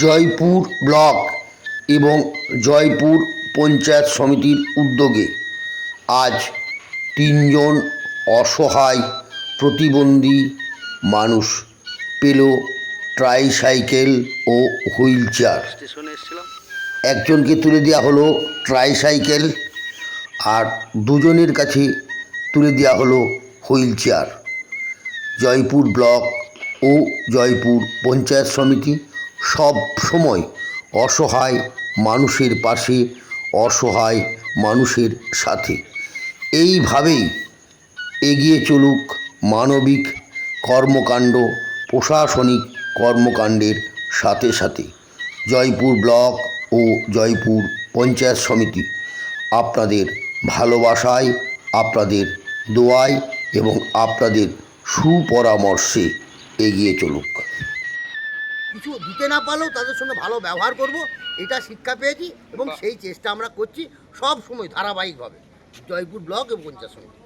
Jaipur block এবং জয়পুর পঞ্চায়েত সমিতির উদ্যোগে আজ তিনজন অসহায় প্রতিবন্ধী মানুষ পেল ট্রাইসাইকেল ও হুইল চেয়ার। একজনকে তুলে দেওয়া হলো ট্রাইসাইকেল আর দুজনের কাছে তুলে দেওয়া হলো হুইল চেয়ার। জয়পুর ব্লক ও জয়পুর পঞ্চায়েত সমিতি সব সময় অসহায় মানুষের পাশে, অসহায় মানুষের সাথে। এইভাবেই এগিয়ে চলুক মানবিক কর্মকাণ্ড, প্রশাসনিক কর্মকাণ্ডের সাথে সাথে। জয়পুর ব্লক ও জয়পুর পঞ্চায়েত সমিতি আপনাদের ভালোবাসায়, আপনাদের দোয়ায় এবং আপনাদের সুপরামর্শে এগিয়ে চলুক। কিছু দিতে না পারলেও তাদের সঙ্গে ভালো ব্যবহার করব এটা শিক্ষা পেয়েছি এবং সেই চেষ্টা আমরা করছি সব সময় ধারাবাহিকভাবে। জয়পুর ব্লক এবং পঞ্চাশ সমিতি।